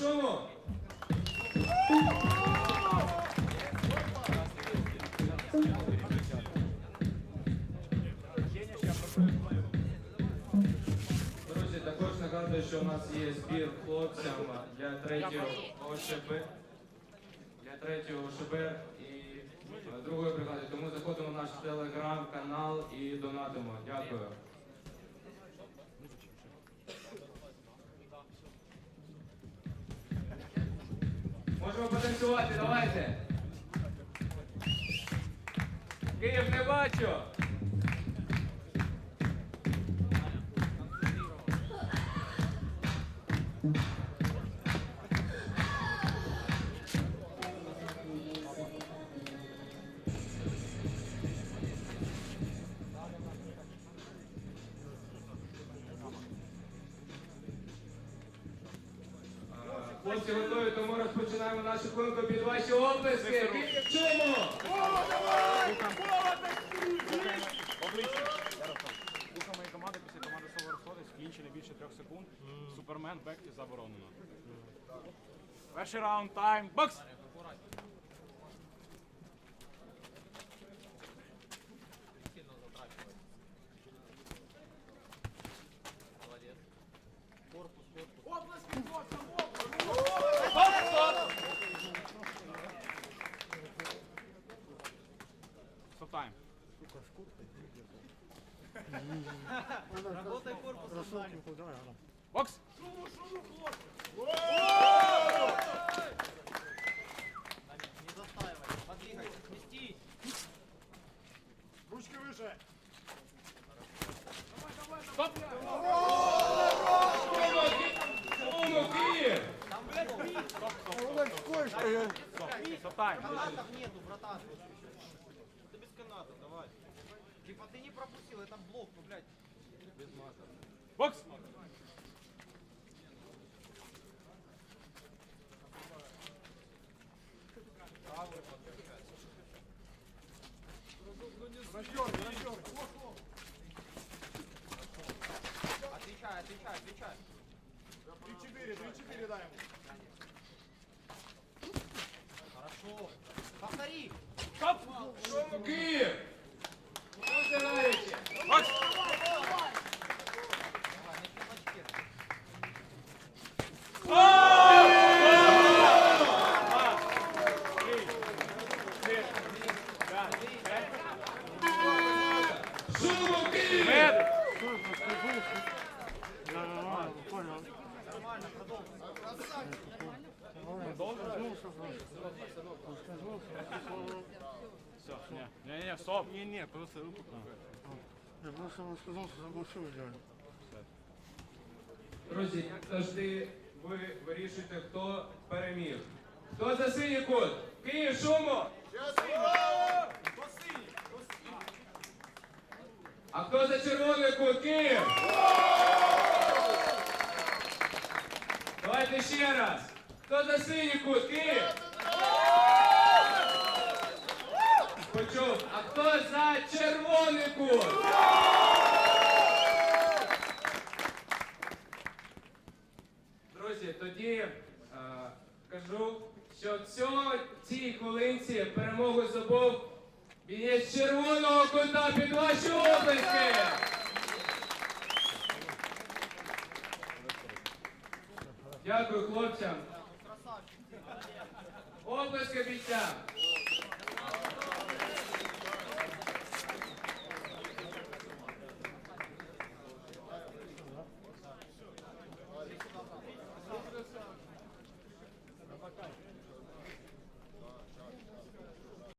шуму! Друзі, також нагадую, що у нас є збір хлопцям для третього ОШБ. Для третього ОШБ і е, другої бригади. Тому заходимо в наш телеграм-канал і донатимо. Дякую. Можемо потанцювати, давайте. Київ не бачу. Хлопці готові, тому розпочинаємо нашу хвилинку під ваші оплески. Чому? Обличчя. Духа моєї команди після команди Соло розходить, клінчі більше трьох секунд. Супермен бекті заборонено. Перший раунд, тайм, бокс! Работай корпусом, Саня. Бокс! Шуму, шуму, хлопцы! Не застаивай, подвигай, сместись! Ручки выше! Стоп! Там! Стоп, стоп, стоп! Стоп! Канатов нету, братан! Да без каната, давай! Типа ты не пропустил, это блок, ну блядь. Бокс! Отвечай, отвечай, отвечай. 3-4, 3-4 дай ему. Хорошо. Повтори. Чому, Київ? Не, не, не, стоп. Не, не, просто руку Я просто вам сказал, что заглушил идеально. Друзі, завжди ви вирішуєте, хто переміг. Хто за синій кут? Київ, шуму! А хто за червоний кут? Київ! Давайте ще раз. Хто за синій кут? Київ! Почув. А хто за червоний кут? Друзі, тоді е, кажу, що в цій хвилинці перемогу здобув бієць червоного кута під ваші облиски. Дякую хлопцям. Облиски бійцям.